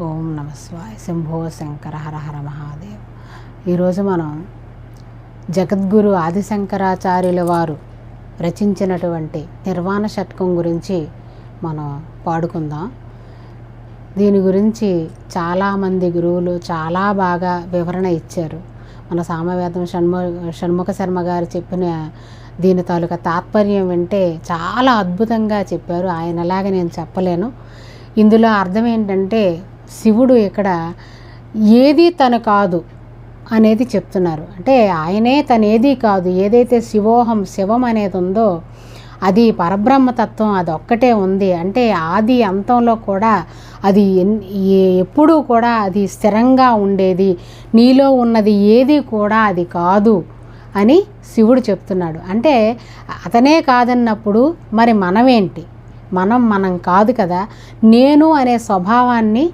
ఓం నమస్వాయ శంభో శంకర హర హర మహాదేవ్. ఈరోజు మనం జగద్గురు ఆదిశంకరాచార్యుల వారు రచించినటువంటి నిర్వాణ షట్కం గురించి మనం పాడుకుందాం. దీని గురించి చాలామంది గురువులు చాలా బాగా వివరణ ఇచ్చారు. మన సామవేదం షణ్ము షణ్ముఖ శర్మ గారు చెప్పిన దీని తాలూకా తాత్పర్యం వింటే చాలా అద్భుతంగా చెప్పారు. ఆయనలాగా నేను చెప్పలేను. ఇందులో అర్థం ఏంటంటే శివుడు ఇక్కడ ఏది తను కాదు అనేది చెప్తున్నారు. అంటే ఆయనే తనేది కాదు ఏదైతే శివోహం శివం అనేది ఉందో అది పరబ్రహ్మతత్వం అది ఒక్కటే ఉంది. అంటే ఆది అంతంలో కూడా అది ఎప్పుడూ కూడా అది స్థిరంగా ఉండేది. నీలో ఉన్నది ఏది కూడా అది కాదు అని శివుడు చెప్తున్నాడు. అంటే అతనే కాదన్నప్పుడు మరి మనమేంటి? మనం మనం కాదు కదా. నేను అనే స్వభావాన్ని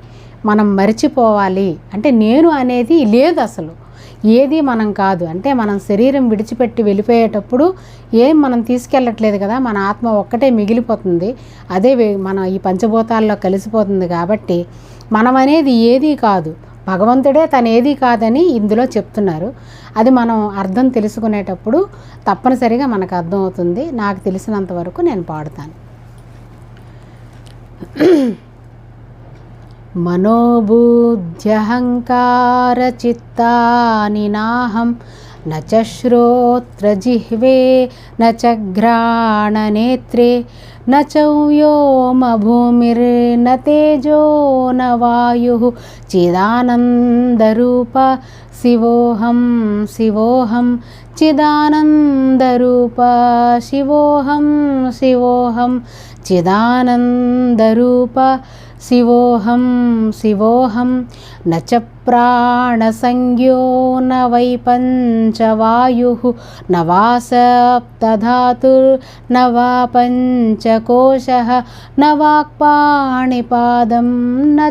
మనం మరిచిపోవాలి. అంటే నేను అనేది లేదు అసలు. ఏది మనం కాదు. అంటే మనం శరీరం విడిచిపెట్టి వెళ్ళిపోయేటప్పుడు ఏం మనం తీసుకెళ్ళట్లేదు కదా మన ఆత్మ ఒక్కటే మిగిలిపోతుంది. అదే వే- మన ఈ పంచభూతాల్లో కలిసిపోతుంది కాబట్టి మనం అనేది ఏది కాదు. భగవంతుడే తను ఏది కాదని ఇందులో చెప్తున్నారు. అది మనం అర్థం తెలుసుకునేటప్పుడు తప్పనిసరిగా మనకు అర్థమవుతుంది. నాకు తెలిసినంత వరకు నేను పాడుతాను. మనోబుద్ధ్యహంకారచిత్తాని నాహం న చ శ్రోత్రజిహ్వే న చ ఘ్రాణనేత్రే న చౌవ్యోమభూమిర్న తేజో న వాయు చిదానందరూప శివోహం శివోహం చిదానందరూప శివోహం శివోహం చిదానందరూప శివోహం శివోహం నచ ప్రాణసంజ్ఞో న వై పంచవాయు న వా సప్తధాతుర్న వా పంచకోశ న వాక్పాణిపాదం న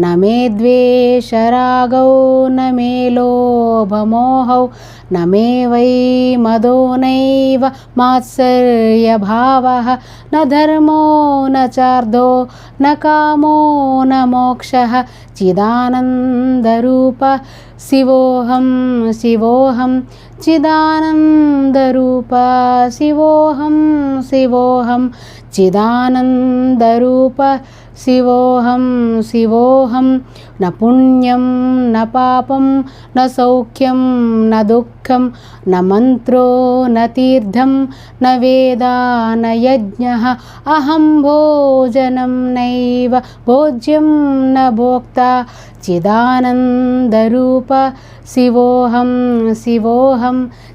न मे द्वेषरागौ न मे लोभमोहौ न मे वै मदो नैव मात्सर्यभावः न धर्मो न चार्दो न कामो न मोक्षः चिदानन्दरूप शिवोऽहं शिवोऽहं चिदानन्दरूप शिवोऽहं शिवोऽहं चिदानन्दरूप శివోహం శివోహం న పుణ్యం న పాపం న సౌఖ్యం న దుఃఖం న మంత్రో న తీర్థం న వేదా న యజ్ఞ అహం భోజనం నైవ భోజ్యం న భోక్త చిదానందరూప శివోహం శివోహం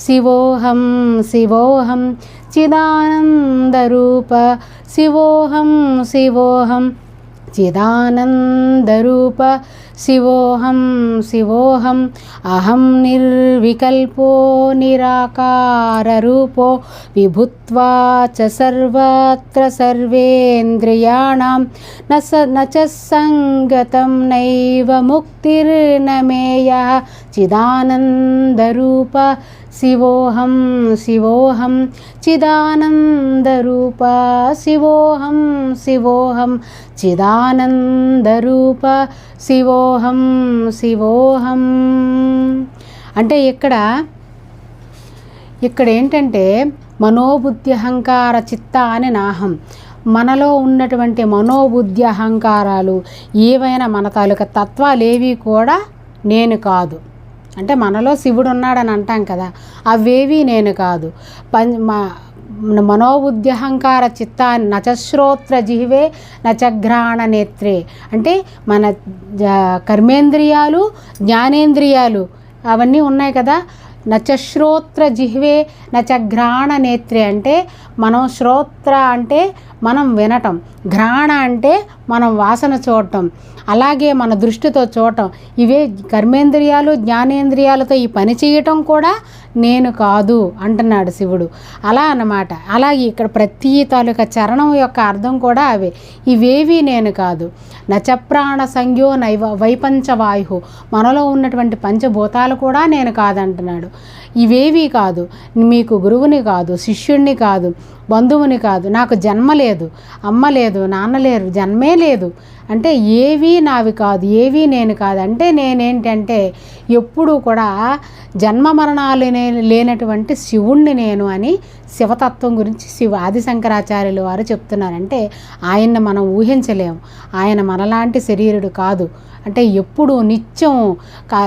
శివోహం శివోహం చిదానందరూప శివోహం శివోహం చిదానందరూप శివోహం శివోహం అహం నిర్వికల్పో నిరాకారరూపో విభుత్వా చ సర్వత్ర సర్వేంద్రియాణం న చ సంగతం నైవ ముక్తిర్నమేయ చిదానందరూప శివోహం శివోహం చిదానందరూప శివోహం శివోహం చిదానందరూప శివోహం శివోహం. అంటే ఇక్కడ ఇక్కడ ఏంటంటే మనోబుద్ధి అహంకార చిత్త అని నాహం. మనలో ఉన్నటువంటి మనోబుద్ధి అహంకారాలు ఏవైనా మన తాలూకా తత్వాలేవి కూడా నేను కాదు. అంటే మనలో శివుడు ఉన్నాడని అంటాం కదా అవేవి నేను కాదు. పం మా మనోబుద్ధ్యహంకార చిత్తాన్ని నచశ్రోత్ర జిహ్వే నచఘ్రాణ నేత్రే. అంటే మన కర్మేంద్రియాలు జ్ఞానేంద్రియాలు అవన్నీ ఉన్నాయి కదా నచశ్రోత్ర జిహ్వే నచఘ్రాణ నేత్రే అంటే మనం శ్రోత్ర అంటే మనం వినటం. ఘ్రాణ అంటే మనం వాసన చూడటం. అలాగే మన దృష్టితో చూడటం. ఇవే కర్మేంద్రియాలు జ్ఞానేంద్రియాలతో ఈ పని చేయటం కూడా నేను కాదు అంటున్నాడు శివుడు. అలా అన్నమాట. అలాగే ఇక్కడ ప్రతి తాలూకా చరణం యొక్క అర్థం కూడా అవే. ఇవేవి నేను కాదు. నచప్రాణ సంజ్ఞో నైవ వైపంచవాయు. మనలో ఉన్నటువంటి పంచభూతాలు కూడా నేను కాదంటున్నాడు. ఇవేవీ కాదు. మీకు గురువుని కాదు శిష్యుణ్ణి కాదు బంధువుని కాదు. నాకు జన్మ లేదు అమ్మ లేదు నాన్న లేరు జన్మే లేదు. అంటే ఏవీ నావి కాదు ఏవీ నేను కాదు. అంటే నేనేంటంటే ఎప్పుడూ కూడా జన్మ మరణాలు లేనటువంటి శివుణ్ణి నేను అని శివతత్వం గురించి శివ ఆది శంకరాచార్యులు వారు చెప్తున్నారంటే ఆయన్ని మనం ఊహించలేము ఆయన మనలాంటి శరీరుడు కాదు. అంటే ఎప్పుడు నిత్యం కా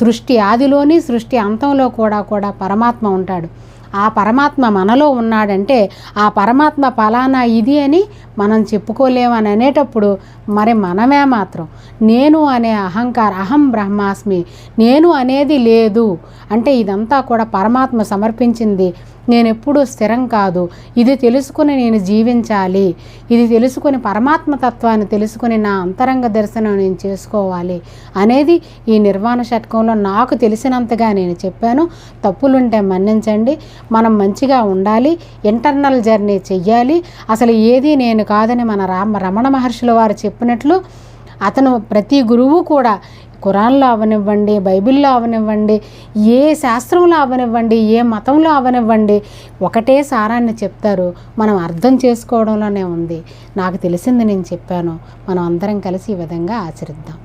సృష్టి ఆదిలోని సృష్టి అంతంలో కూడా కూడా పరమాత్మ ఉంటాడు. ఆ పరమాత్మ మనలో ఉన్నాడంటే ఆ పరమాత్మ ఫలానా ఇది అని మనం చెప్పుకోలేమని అనేటప్పుడు మరి మనమే మాత్రం నేను అనే అహంకార అహం బ్రహ్మాస్మి నేను అనేది లేదు అంటే ఇదంతా కూడా పరమాత్మ సమర్పించింది నేను ఎప్పుడూ స్థిరం కాదు. ఇది తెలుసుకుని నేను జీవించాలి. ఇది తెలుసుకుని పరమాత్మ తత్వాన్ని తెలుసుకుని నా అంతరంగ దర్శనం నేను చేసుకోవాలి అనేది ఈ నిర్వాణ షట్కంలో నాకు తెలిసినంతగా నేను చెప్పాను. తప్పులుంటే మన్నించండి. మనం మంచిగా ఉండాలి. ఇంటర్నల్ జర్నీ చెయ్యాలి. అసలు ఏది నేను కాదని మన రామ రమణ మహర్షుల వారు చెప్పినట్లు అతను ప్రతి గురువు కూడా ఖురాన్లో అవనివ్వండి బైబిల్లో అవనివ్వండి ఏ శాస్త్రంలో అవనివ్వండి ఏ మతంలో అవనివ్వండి ఒకటే సారాన్ని చెప్తారు. మనం అర్థం చేసుకోవడంలోనే ఉంది. నాకు తెలిసింది నేను చెప్పాను. మనం అందరం కలిసి ఈ విధంగా ఆచరిద్దాం.